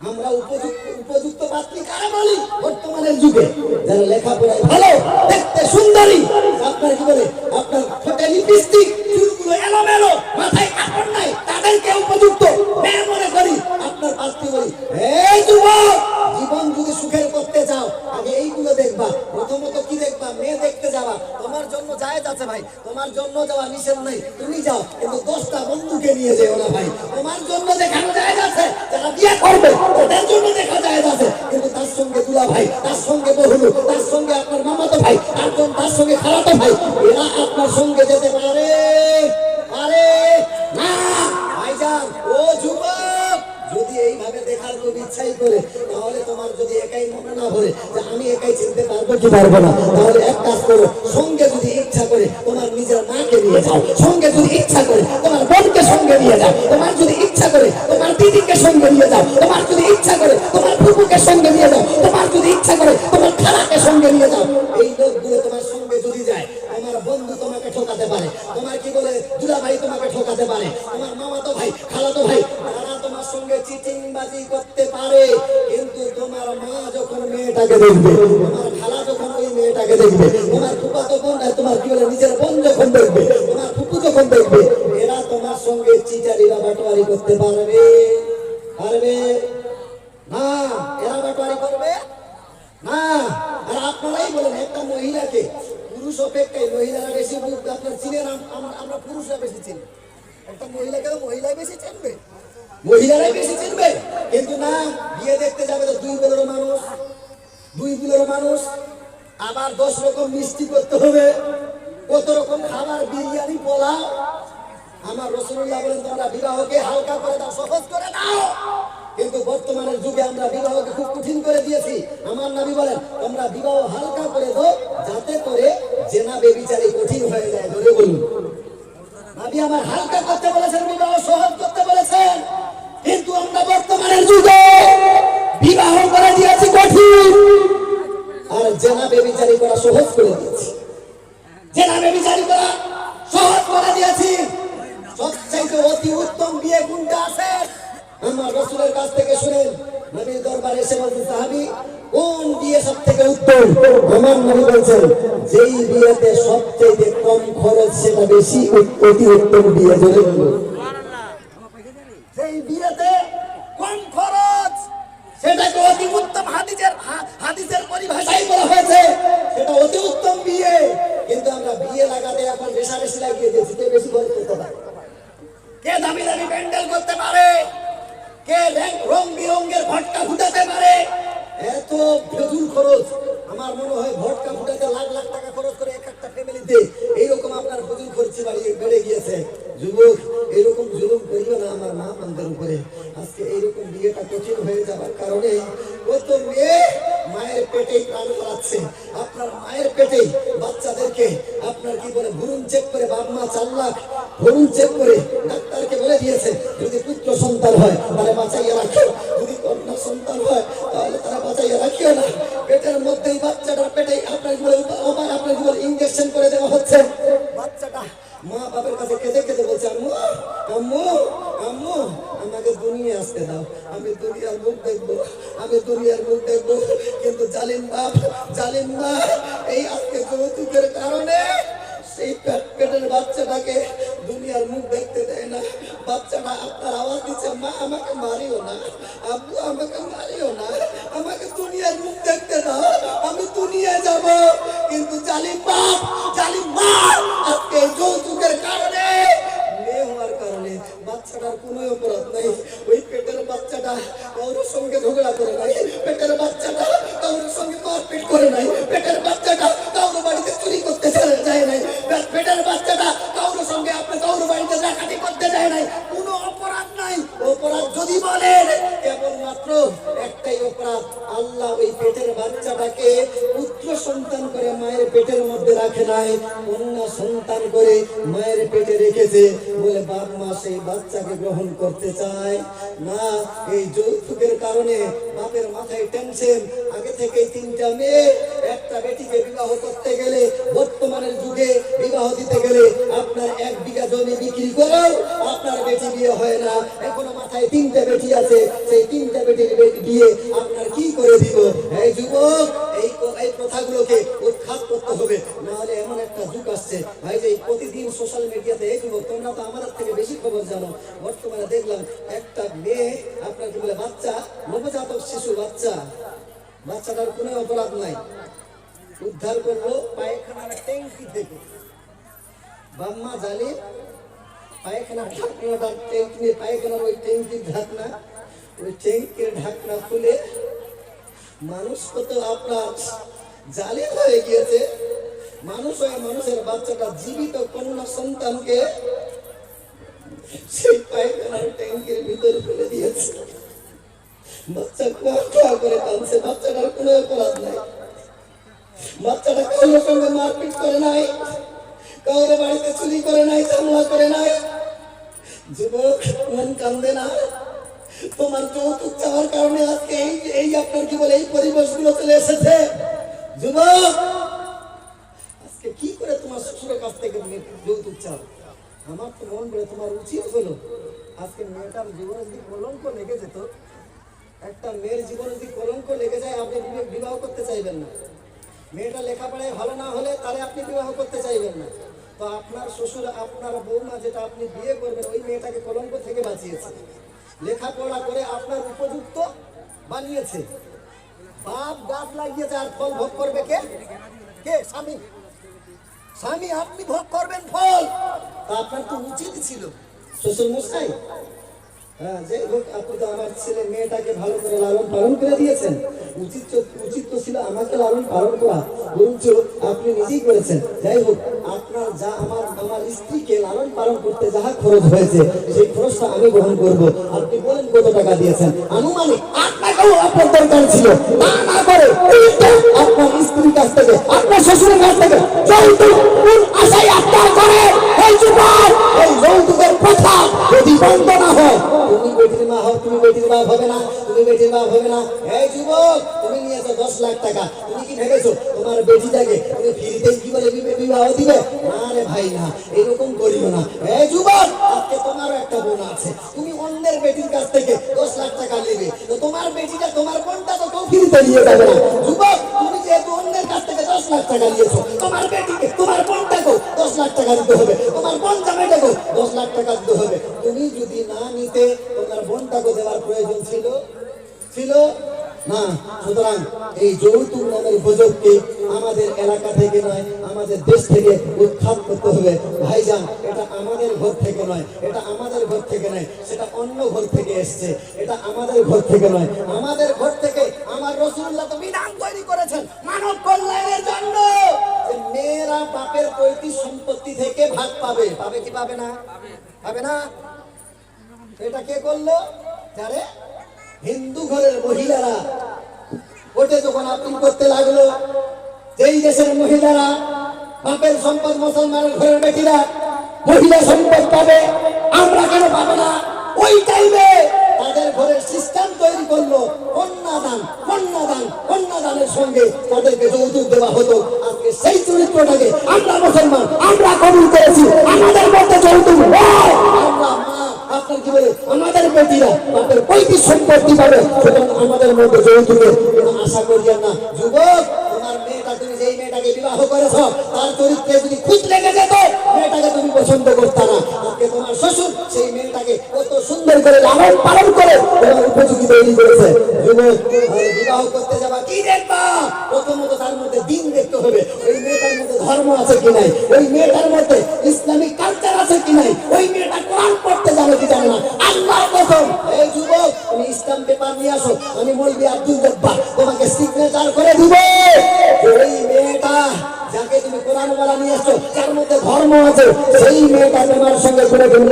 আমরা উপযুক্ত উপযুক্ত পাত্রী কারা বলি বর্তমানের যুগে। যারা লেখাপড়ায় ভালো, দেখতে সুন্দরী, আপনার কি বলে? আপনার ঠোঁটে লিপস্টিক চুলগুলো এলোমেলো, মাথায় কাপড় নাই, তাদেরকে উপযুক্ত। মেয়ে মনে করি, আপনার পাত্রী বলি, এই যুবক, জীবন যদি সুখের করতে চাও, আগে এইগুলো দেখবা। প্রথমত কি দেখবা? মেয়ে দেখতে যাওয়া। তোমার জন্য জায়েজ আছে ভাই। তোমার জন্য যাওয়া নিষেধ নাই। তুমি যাও, কিন্তু দশটা বন্ধুকে নিয়ে যেও না ভাই। তোমার জন্য দেখানো জায়েজ আছে, যারা বিয়ে করবে, ওদের জন্য দেখা জায়েজ আছে। কিন্তু তার সঙ্গে দুলা ভাই, তার সঙ্গে বহুলু, তার সঙ্গে আপনার মামাতো ভাই একজন তার সঙ্গে খালাতো ভাই, এরা আপনার সঙ্গে যেতে পারে। আরে না। ভাইজান, ও যুবক, যদি এইভাবে দেখার খুব ইচ্ছাই করে, তাহলে তোমার যদি একাই মনে না ভরে যে আমি একাই চিনতে পারব কি পারব না, তাহলে তোমার নিজের মাকে নিয়ে যাও, সঙ্গে যদি ইচ্ছা করে তোমার বোনকে সঙ্গে নিয়ে যাও, তোমার যদি ইচ্ছা করে তোমার দিদিকে সঙ্গে নিয়ে যাও, তোমার যদি ইচ্ছা করে তোমার ফুপুকে সঙ্গে নিয়ে যাও, তোমার যদি ইচ্ছা করে তোমার খালাকে সঙ্গে নিয়ে যাও, এই লোকগুলো তোমার সঙ্গে যদি যায়, তোমার বন্ধু তোমাকে ঠকাতে পারে। তোমার কি বলে দুলা ভাই তোমাকে ঠকাতে পারে? তোমার মামাতো ভাই, খালাতো ভাই, তারা তোমার সঙ্গে চিটিং বাজি করতে পারে। কিন্তু তোমার মা যখন মেয়েটাকে দেখবে, তোমার তোমার সঙ্গে চিটারি বা বাটোয়ারি করতে পারবে? পারবে? না, এরা বাটোয়ারি করবে? না, আর আপনারাই বলেন, একটা মহিলাকে, পুরুষ অপেক্ষায় মহিলারা বেশি আপনার চিনেন, আম- আম- আমরা পুরুষরা বেশি চিনি। একটা মহিলাকে মহিলা বেশি চিনবে? মহিলারাই বেশি চিনবে? কিন্তু না বিয়ে দেখতে যাবে তো দুই বলের মানুষ, দুই বুলের মানুষ আবার দশ রকম মিষ্টি করতে হবে, কত রকম খাবার, বিরিয়ানি, পোলাও আমার রসুল্লাহ বলেন, তোমরা বিবাহকে হালকা করে দাও, সহজ করে দাও। কিন্তু বর্তমানের যুগে আমরা বিবাহকে খুব কঠিন করে দিয়েছি। আমার নবী বলেন, তোমরা বিবাহ হালকা করে দাও, যাতে করে জেনা বেবিচারি কঠিন হয়ে যায়। ধরে বলুন। নবী আমার হালকা করতে বলেছেন, বিবাহ সহজ করতে বলেছেন। কিন্তু আমরা বর্তমানের যুগে বিবাহ করে দিয়েছি কঠিন। আর জেনা বেবিচারি করা সহজ করে দিয়েছি। জেনা বেবিচারি করা সহজ করে দিয়েছি সবচাইতে অতি উত্তম বিয়ে কোনটা আছে। আমার রসুলের কাছ থেকে শুনেন, নবীর দরবারে এসে বলছেন সাহাবি, কোন বিয়ে সব থেকে উত্তম? আমার নবী বলছেন, যেই বিয়েতে সবচেয়ে কম খরচ সেটা বেশি অতি উত্তম বিয়ে ধরে সেই বিয়েতে কম খরচ সেটাকে অতি উত্তম হাদিসের হাদিসের পরিভাষায় বলা হয়েছে, সেটা অতি উত্তম বিয়ে। কিন্তু আমরা বিয়ে লাগাতে এখন রেশারেশি লাগিয়ে দিয়েছি বেশি খরচ করতে পারে? কে দামি দামি প্যান্ডেল করতে পারে, কে রং- বিরঙ্গের ভটকা ফুটাতে পারে, এত ফজুল খরচ। আমার মনে হয় ভটকা ফুটাতে লাখ লাখ টাকা খরচ করে এক একটা ফ্যামিলিতে এইরকম আপনার ফজুল খরচি বাড়িয়ে বেড়ে গিয়েছে। যুবক এরকম জুলুম করিও না আমার মা বান্ধের উপরে। আজকে এইরকম বিয়েটা কঠিন হয়ে যাওয়ার কারণে কত মেয়ে মায়ের পেটেই প্রাণ হারাচ্ছে আপনার মায়ের পেটেই বাচ্চাদেরকে আপনার কি বলে, ভ্রূণ চেক করে, বাপ মা চার লাখ, ভ্রূণ চেক করে বলে দিয়েছে, যদি পুত্র সন্তান হয়, তাহলে বাঁচাইয়া রাখো যদি কন্যা সন্তান হয়, তাহলে তারা বাঁচাইয়া রাখিও না। পেটের মধ্যেই বাচ্চাটার পেটে আপনার আবার আপনার ইঞ্জেকশন করে দেওয়া হচ্ছে। বাচ্চাটা মা বাবার কাছে কেঁদে কেঁদে বলছে, আম্মু আম্মু আম্মু, আমাকে দুনিয়া আসতে দাও। আমি দুনিয়ার মুখ দেখব, আমি দুনিয়ার মুখ দেখব। কিন্তু জালিম বাপ, জালিম মা, এই আজকে যৌতুকের কারণে সেই পেটের বাচ্চাটাকে দুনিয়ার মুখ না বাচ্চাটা আপনার আওয়াজ দিচ্ছে, মা, আমাকে মারিও না, আব্বু, আমাকে মারিও না, আমাকে দুনিয়ার মুখ দেখতে দাও, আমি দুনিয়ায় যাব। কিন্তু জালি বাপ জালি মা, আজকে যৌতুকের কারণে, মেয়ে হওয়ার কারণে বাচ্চাটার কোনো অপরাধ নাই। ওই পেটের বাচ্চাটা ওর সঙ্গে ঝগড়া করে নাই। রাখে সন্তান করে মায়ের পেটে রেখেছে বলে বাপ মা বাচ্চাকে গ্রহণ করতে চায়। না, এই যৌতুকের কারণে বাপের মাথায় টেনশন আগে থেকে তিনটা মেয়ে একটা বেটিকে বিবাহ করতে গেলে, বর্তমানের যুগে বিবাহ দিতে গেলে আপনার এক বিঘা জমি বিক্রি করেও আপনার বেটি বিয়ে হয় না। এখনও মাথায় তিনটে বেটি আছে, সেই তিনটে বেটির বিয়ে আপনার কি করে দিব? এই যুবক, এই এই প্রথাগুলোকে উৎখাত করতে হবে, নাহলে এমন একটা যুগ আসছে। ভাই যে প্রতিদিন সোশ্যাল মিডিয়াতে এই যুবক, তোমরা তো আমাদের থেকে বেশি খবর জানো। বর্তমানে দেখলাম একটা মেয়ে, আপনার কি বলে, বাচ্চা, নবজাতক শিশু বাচ্চা। বাচ্চাটার কোনো অপরাধ নাই। উদ্ধার করল পায়খানার ট্যাঙ্কি থেকে বাম্মা জানে, পায়খানার ঢাকনাটা, ট্যাঙ্কি পায়খানার ওই ট্যাঙ্কির ঢাকনা, ওই ট্যাঙ্কির ঢাকনা খুলে মানুষ কত আপনার জালে হয়ে গিয়েছে। মানুষ হয়ে মানুষের বাচ্চাটা জীবিত কন্যা সন্তানকে সেই পায়খানার ট্যাঙ্কের ভিতরে ফেলে দিয়েছে। বাচ্চা কোয়া কোয়া করে কাঁদছে, বাচ্চাটার কোনো অপরাধ নাই। বাচ্চাটা কারোর সঙ্গে মারপিট করে নাই কাউরে বাড়িতে চুরি করে নাই, ঝামেলা করে নাই। যুবক, মন কান্দে না। তোমার যৌতুক চাওয়ার কারণে আজকে এই এই আপনার কি বলে, এই পরিবেশগুলো চলে এসেছে। যুবক, আজকে কি করে তোমার শ্বশুরের কাছ থেকে তুমি যৌতুক চাও? আমার তো মন করে তোমার উচিত হলো আজকে মেয়েটার জীবনে যদি কলঙ্ক লেগে যেত। একটা মেয়ের জীবনে যদি কলঙ্ক লেগে যায়, আপনি বিবে- বিবাহ করতে চাইবেন না। মেয়েটা লেখাপড়ায় ভালো না হলে তাহলে আপনি বিবাহ করতে চাইবেন না। তো আপনার শ্বশুর, আপনার বৌমা যেটা আপনি বিয়ে করবেন, ওই মেয়েটাকে কলঙ্ক থেকে বাঁচিয়েছে। লেখাপড়া করে আপনার উপযুক্ত বানিয়েছে। বাপ গাছ লাগিয়েছে আর ফল ভোগ করবে কে? কে? স্বামী। স্বামী, আপনি ভোগ করবেন ফল। তা আপনার তো উচিত ছিল। শ্বশুর মশাই হ্যাঁ যাই হোক আপনি তো আমার ছেলে মেয়েটাকে ভালো করে লালন পালন করে দিয়েছেন, উচিত উচিত তো ছিল আমাকে লালন পালন করা, বরঞ্চ আপনি নিজেই করেছেন। যাই হোক, আপনার যা আমার আমার স্ত্রীকে লালন পালন করতে যাহা খরচ হয়েছে, সেই খরচটা আমি গ্রহণ করব। আপনি বলেন কত টাকা দিয়েছেন? আনুমানিক আপনাকেও আপনার দরকার ছিল। তা না করে আপনার স্ত্রীর কাছ থেকে, আপনার শ্বশুরের কাছ থেকে টাকা। তুমি কি ভেবেছো? তোমার বেটিটাকে তুমি ফ্রিতে কি বলে বিবাহ দিবে? না রে ভাই, না। এরকম করিও না। এই যুবক, আজকে তোমারও একটা বোন আছে। তুমি অন্যের বেটির কাছ থেকে দশ লাখ টাকা নেবে। তো তোমার বেটিটা, তোমার বোনটা তো কেউ ফ্রিতে নিয়ে যাবে না। যুবক, তুমি যেহেতু অন্যের কাছ থেকে দশ লাখ টাকা নিয়েছো, তোমার বেটিকে, তোমার বোনটাকেও দশ লাখ টাকা দিতে হবে। তোমার বোন জামাইটাকেও দশ লাখ টাকা দিতে হবে। তুমি যদি না নিতে, তোমার বোনটাকে দেওয়ার প্রয়োজন ছিল? ছিল? না, সুতরাং এই যৌতুক নামের গুজবকে আমাদের এলাকা থেকে নয়, আমাদের দেশ থেকে উৎখাত করতে হবে। ভাইজান, এটা আমাদের ঘর থেকে নয়, এটা আমাদের ঘর থেকে নয়, সেটা অন্য ঘর থেকে এসছে। এটা আমাদের ঘর থেকে নয়, আমাদের ঘর থেকে আমার রসুল্লাহ বিধান তৈরি করেছেন, মানব কল্যাণের জন্য। মেয়েরা বাপের পৈতৃক সম্পত্তি থেকে ভাগ পাবে পাবে কি পাবে না? পাবে না? এটা কে করল? যারে হিন্দু ঘরের মহিলারা ওটে যখন আপিল করতে লাগল, যেই দেশের মহিলারা বাপের সম্পদ মুসলমানের ঘরের বেটিরা মহিলা সম্পদ পাবে, আমরা কেন পাবো না? ওই টাইমে তাদের ঘরের সিস্টেম তৈরি করল কন্যাদান কন্যাদান কন্যাদানের সঙ্গে তাদেরকে যৌতুক দেওয়া হতো। আজকে সেই চরিত্রটাকে আমরা বিবাহ করতে যাবা কি দেখবা? তার মধ্যে দিন দেখতে হবে, ওই মেয়েটার মধ্যে ধর্ম আছে কি নাই? ওই মেয়েটার মধ্যে ইসলামিক কালচার আছে কি নাই? ওই মেয়েটা কোরআন পড়তে জানে কি জানে না? আল্লাহ কসম। নিয়ে আসো, আমি বলবি আব্দুল জব্বার, তোমাকে সিগনেচার করে দিব। ওই মেয়েটা, যাকে তুমি কোরআন বলা মধ্যে ধর্ম আছে, সেই মেয়েটা তোমার সঙ্গে করে তুমি